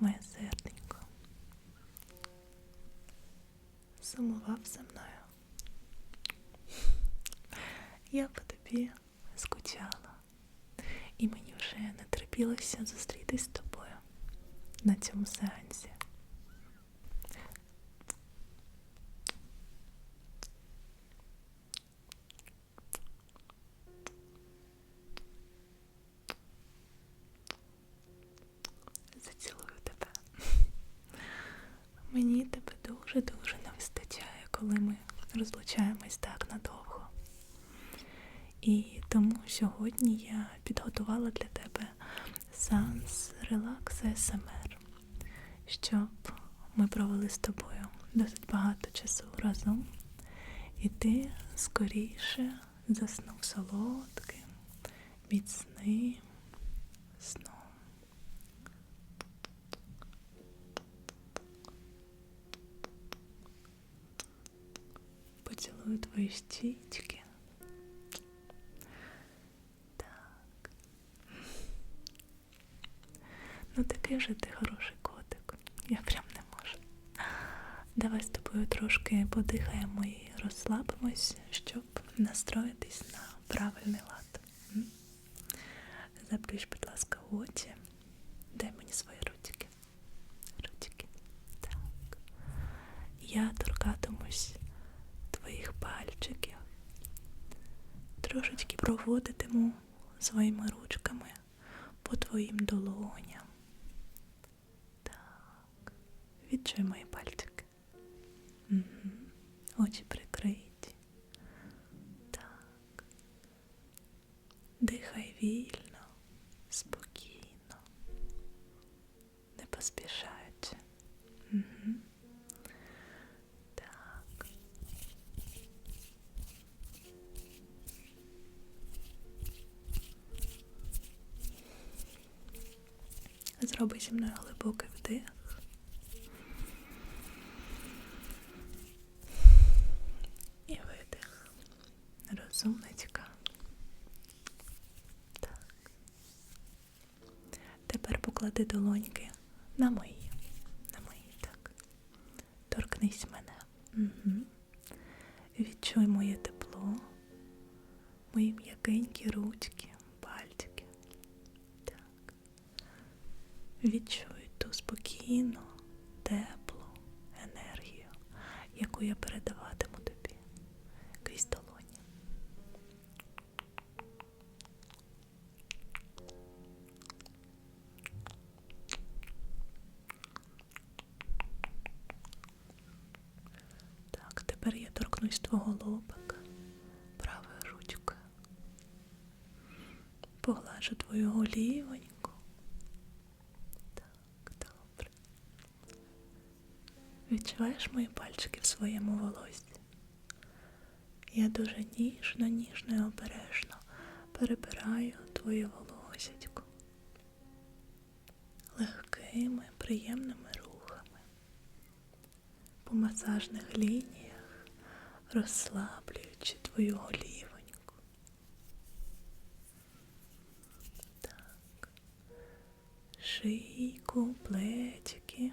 моє серденько. Сумував за мною. Я по тобі скучала, і мені вже не терпілося зустрітись з тобою на цьому сеансі. Зацілую тебе. Мені тебе дуже-дуже не вистачає, коли ми розлучаємось так надовго. І тому сьогодні я підготувала для тебе сеанс релакс СМР, щоб ми провели з тобою досить багато часу разом, і ти скоріше заснув солодким, міцним Поцілую твої щічки. Так. Ну такий же ти хороший котик. Я прям не можу. Давай з тобою трошки подихаємо і розслабимось, щоб настроїтись на правильний лад. Заплющ, будь ласка, очі. Дай мені свої ручки. Ручки. Так. Я торкатимусь пальчиків. Трошечки проводитиму своїми ручками по твоїм долоням. Так. Відчуй мої пальчики. Угу. Очі прикриті. Так. Дихай вільно, Зі мною глибокий вдих. І видих. Розумничка. Так. Тепер поклади долоньки на мої. На мої, так. Торкнись мене. Угу. Відчуй моє тепло, мої м'якенькі ручки, Відчуй ту спокійну, теплу енергію, яку я передаватиму тобі крізь долоні. Так, тепер я торкнусь твого лобика правою ручкою. Поглажу твою голівоньку. Так, добре. Відчуваєш мої пальчики в своєму волосі? Я дуже ніжно, ніжно і обережно перебираю твоє волосятько легкими, приємними рухами по масажних лініях, розслаблюючи твою голівоньку. Так. Шийку, плечики.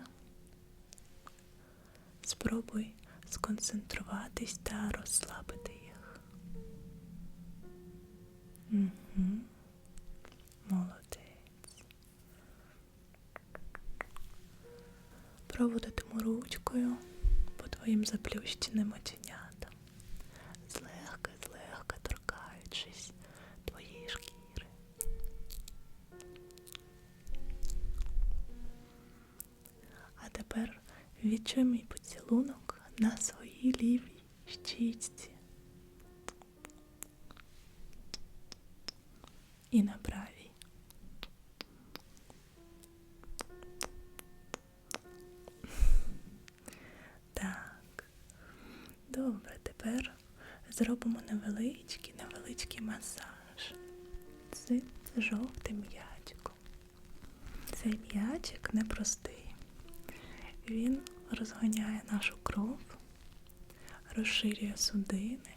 Спробуй сконцентруватись та розслабити їх. Угу. Молодець. Проводитиму ручкою по твоїм заплющеним оченятам, злегка, злегка торкаючись твоєї шкіри. А тепер відчуй мій поцілунок на своїй лівій щічці. І на правій. Так. Добре, тепер зробимо невеличкий, невеличкий масаж з жовтим м'ячиком. Цей м'ячик непростий. Він розганяє нашу кров, розширює судини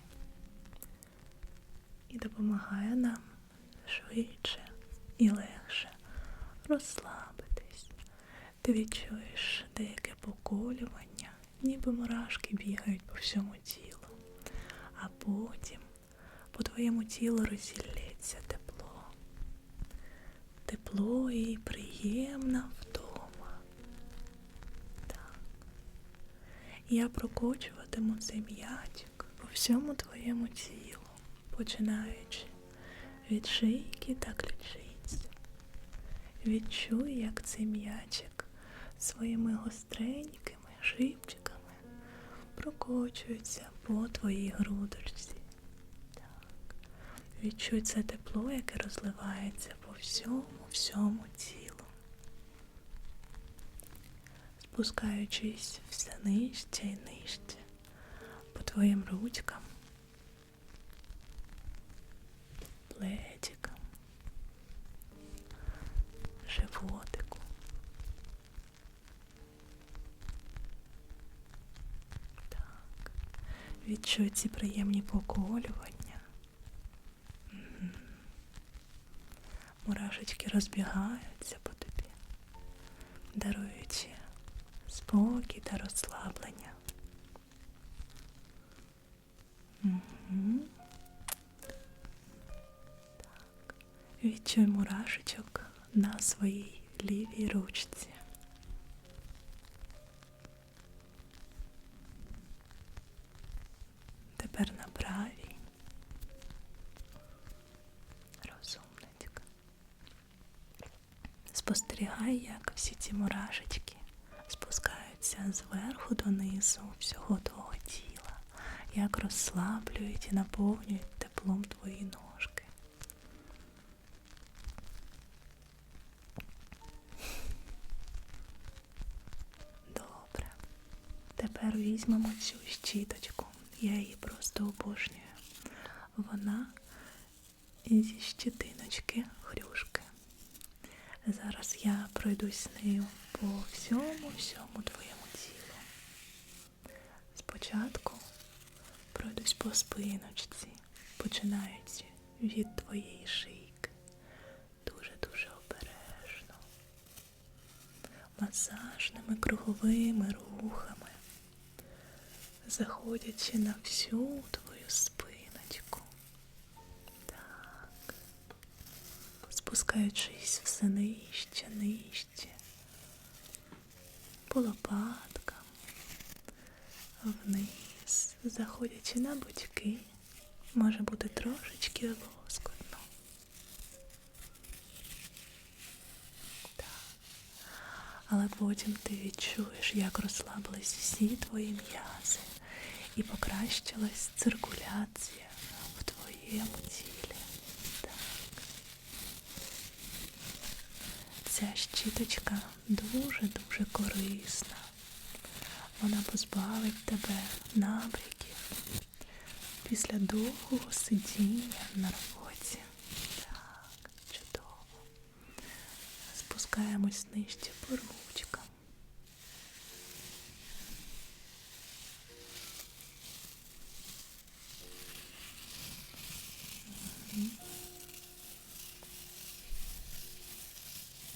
і допомагає нам швидше і легше розслабитись. Ти відчуєш деяке поколювання, ніби мурашки бігають по всьому тілу, а потім по твоєму тілу розілється тепло. Тепло і приємна вдома. Так. Я прокочуватиму цей м'ячик по всьому твоєму тілу, починаючи від шийки та ключиць. Відчуй, як цей м'ячик своїми гостренькими шипчиками прокочується по твоїй грудочці. Відчуй це тепло, яке розливається по всьому всьому тілу. Спускаючись все нижче і нижче по твоїм ручкам, плечикам, животику. Так. Відчуй ці приємні поколювання. Мгм. Мурашечки розбігаються по тобі, даруючи спокій та розслаблення. Мгм. Відчуй мурашечок на своїй лівій ручці. Тепер на правій. Розумничка. Спостерігай, як всі ці мурашечки спускаються зверху донизу всього твого тіла, як розслаблюють і наповнюють теплом твої ножки. Добре. Тепер візьмемо цю щіточку. Я її просто обожнюю. Вона зі щетиночки хрюшки. Зараз я пройдусь нею по всьому всьому твоєму тілу. Спочатку пройдусь по спиночці, починаючи від твоєї шийки. Дуже-дуже обережно. Масажними круговими рухами, заходячи на всю твою спиночку. Так. Спускаючись все нижче, нижче, по лопаткам, вниз, заходячи на бочки, може бути трошечки лоскутно. Але потім ти відчуєш, як розслабились всі твої м'язи і покращилась циркуляція в твоєму тілі. Так. Ця щіточка дуже-дуже корисна. Вона позбавить тебе набряків після довгого сидіння на роботі. Так, чудово. Спускаємось нижче по ручкам.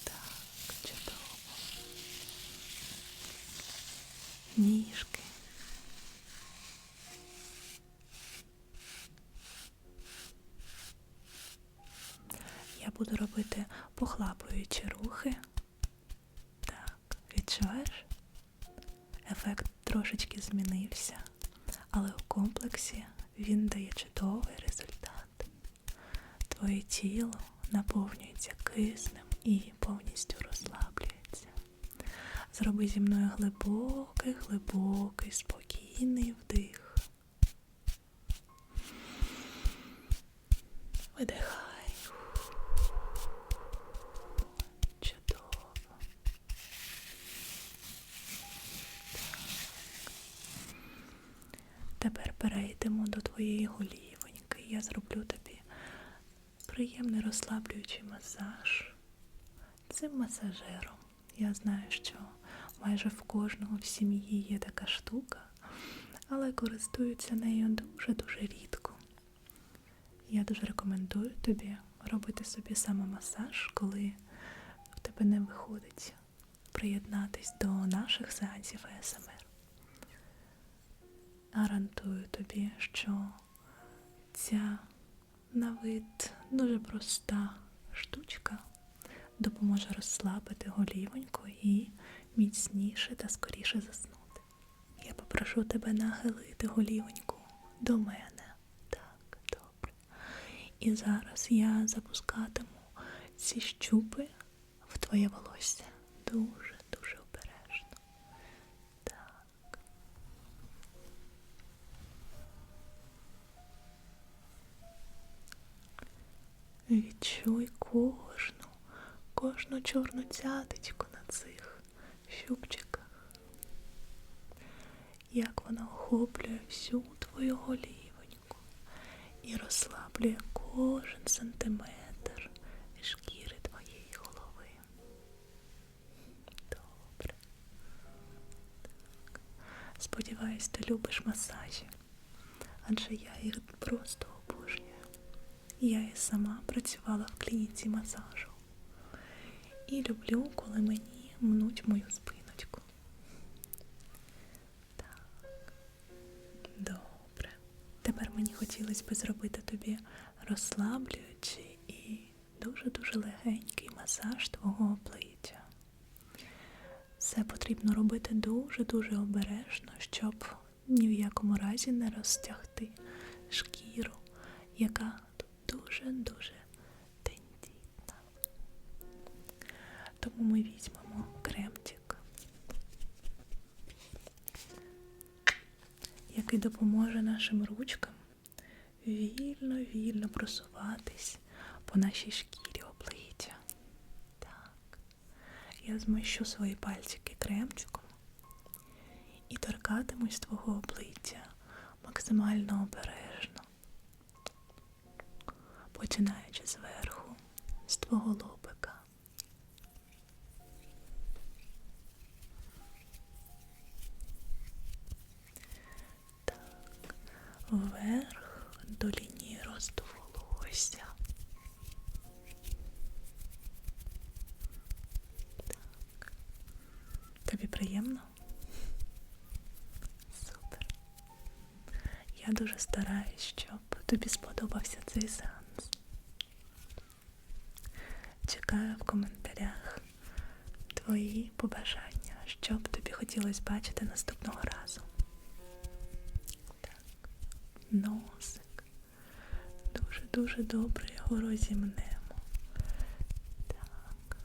Так, чудово. Ніжки. Я буду робити похлапуючі рухи. Так, відчуваєш? Ефект трошечки змінився, але у комплексі він дає чудовий результат. Твоє тіло наповнюється киснем і повністю розслаблюється. Зроби зі мною глибокий, глибокий, спокійний вдих. Видихай. Чудово. Тепер перейдемо до твоєї голівоньки. Я зроблю тобі приємний розслаблюючий масаж цим масажером. Я знаю, що майже в кожного в сім'ї є така штука, але користуються нею дуже-дуже рідко. Я дуже рекомендую тобі робити собі самомасаж, коли в тебе не виходить приєднатись до наших сеансів АСМР. Гарантую тобі, що ця на вид дуже проста штучка допоможе розслабити голівоньку і міцніше та скоріше заснути. Я попрошу тебе нахилити голівоньку до мене. Так, добре. І зараз я запускатиму ці щупи в твоє волосся дуже, дуже обережно. Так. Відчуй кожну, кожну чорну цяточку на цих щупчиках, як вона охоплює всю твою голівоньку і розслаблює кожен сантиметр шкіри твоєї голови. Добре. Так. Сподіваюсь, ти любиш масажі, адже я їх просто. Я і сама працювала в клініці масажу. І люблю, коли мені мнуть мою спиночку. Так. Добре. Тепер мені хотілося б зробити тобі розслаблюючий і дуже-дуже легенький масаж твого обличчя. Це потрібно робити дуже-дуже обережно, щоб ні в якому разі не розтягти шкіру, яка дуже-дуже тендітна. Тому ми візьмемо кремчик, який допоможе нашим ручкам вільно-вільно просуватись по нашій шкірі обличчя. Так. Я змащу свої пальчики кремчиком і торкатимусь твого обличчя максимально обережно, починаючи зверху, з твого лобика. Так, вверх до лінії росту волосся. Так. Тобі приємно? Супер. Я дуже стараюсь, щоб тобі сподобався цей сеанс. В коментарях твої побажання, що б тобі хотілося бачити наступного разу. Так, носик. Дуже-дуже добре його розімнемо. Так.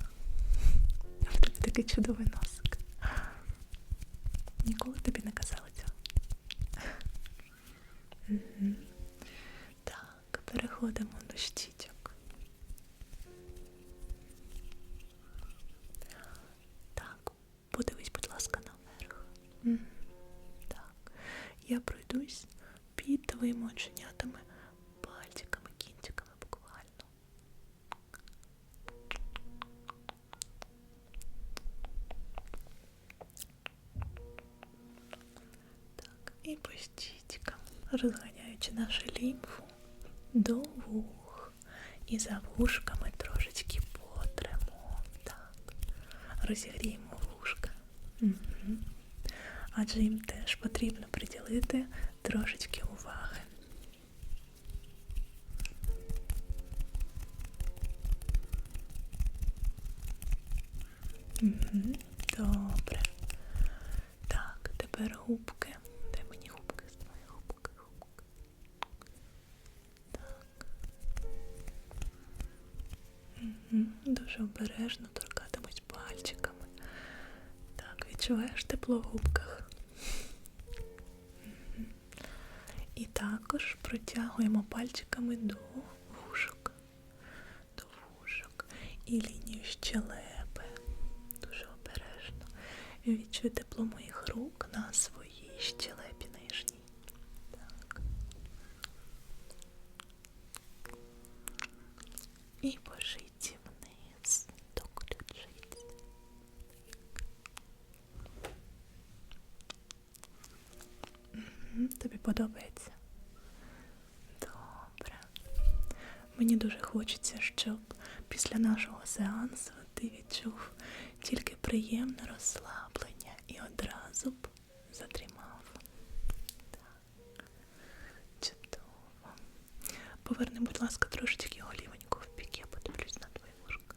В такий чудовий носик. твоїми оченятами пальчиками, кінчиками буквально. Так, і по щічкам, розганяючи нашу лімфу до вух. І за вушками тепер губки. Дай мені губки з твої губки, губки. Так. Угу. Дуже обережно торкатимусь пальчиками. Так, відчуваєш тепло в губках. І також протягуємо пальчиками до вушок. До вушок. І лінію щелепи. Дуже обережно. Відчуй тепло моїх рук на своїй щелепі нижній. Так. І по житті вниз. Тобі подобається? Добре. Мені дуже хочеться, щоб після нашого сеансу ти відчув тільки приємне розслаблення і одразу б задрімав. Так. Чудово. Поверни, будь ласка, трошечки голівоньку в бік, я подивлюсь на твої вушка.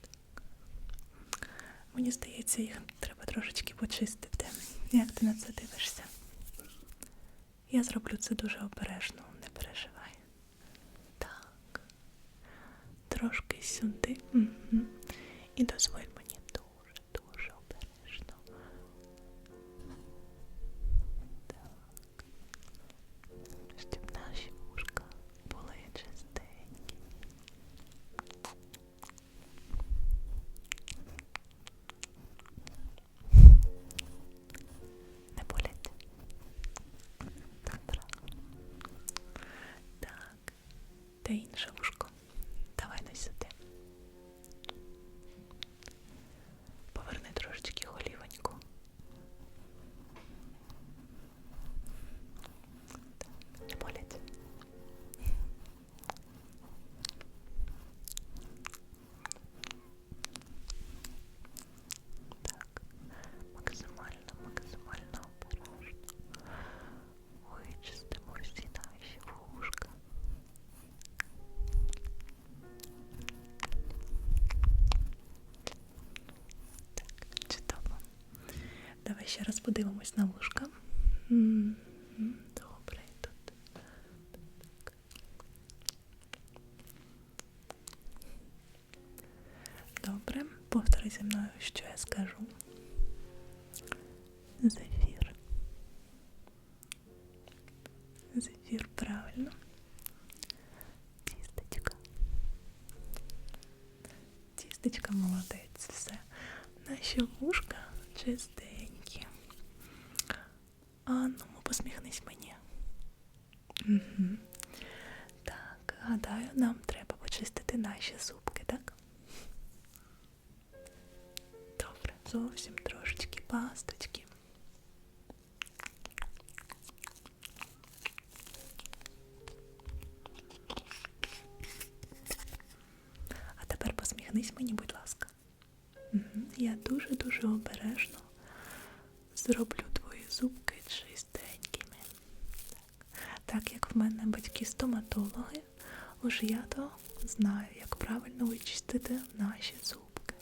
Так. Мені здається, їх трошечки почистити. Як ти на це дивишся? Я зроблю це дуже обережно, не переживай. Так. Трошки сюди. Угу. І дозволь ще раз подивимось на вушка. Добре, тут. Добре, повтори зі мною, що я скажу. Зефір. Зефір, правильно. Тістечка. Тістечка молодець, все. Наші вушка чистенькі. А ну, посміхнись мені. Угу. Так, гадаю, нам треба почистити наші зубки, так? Добре, зовсім трошечки пасточки. Уж я то знаю, як правильно вичистити наші зубки.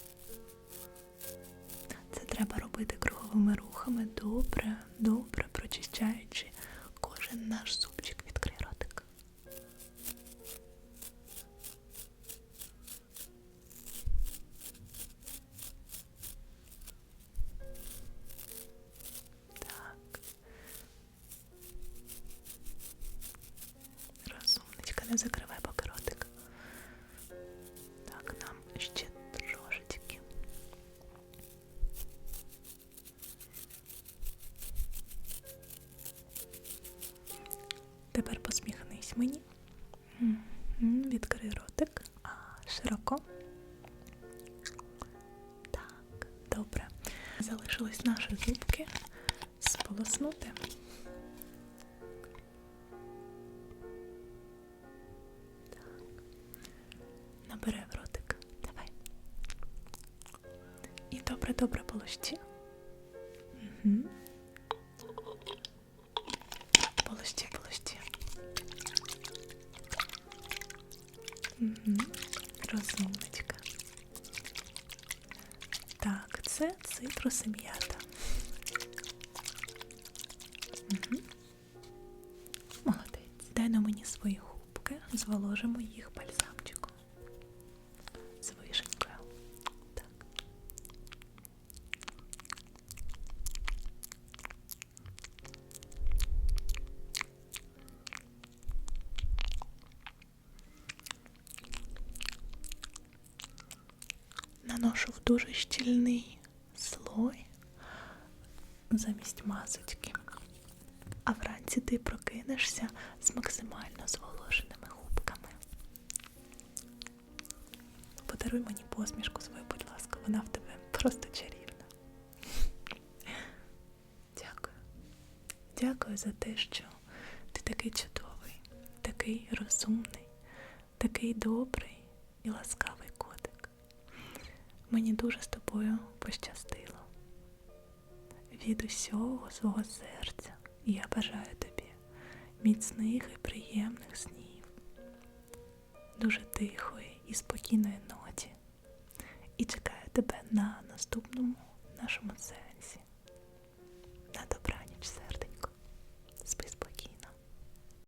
Це треба робити круговими рухами, добре, добре прочищаючи кожен наш зубчик Залишились наші зубки сполоснути. Дай на мені свої губки, зволожимо їх бальзамчиком. Просто чарівна. Дякую. Дякую за те, що ти такий чудовий, такий розумний, такий добрий і ласкавий котик. Мені дуже з тобою пощастило. Від усього свого серця я бажаю тобі міцних і приємних снів, дуже тихої і спокійної ноті. І чекаю тебе на наступному нашому серці.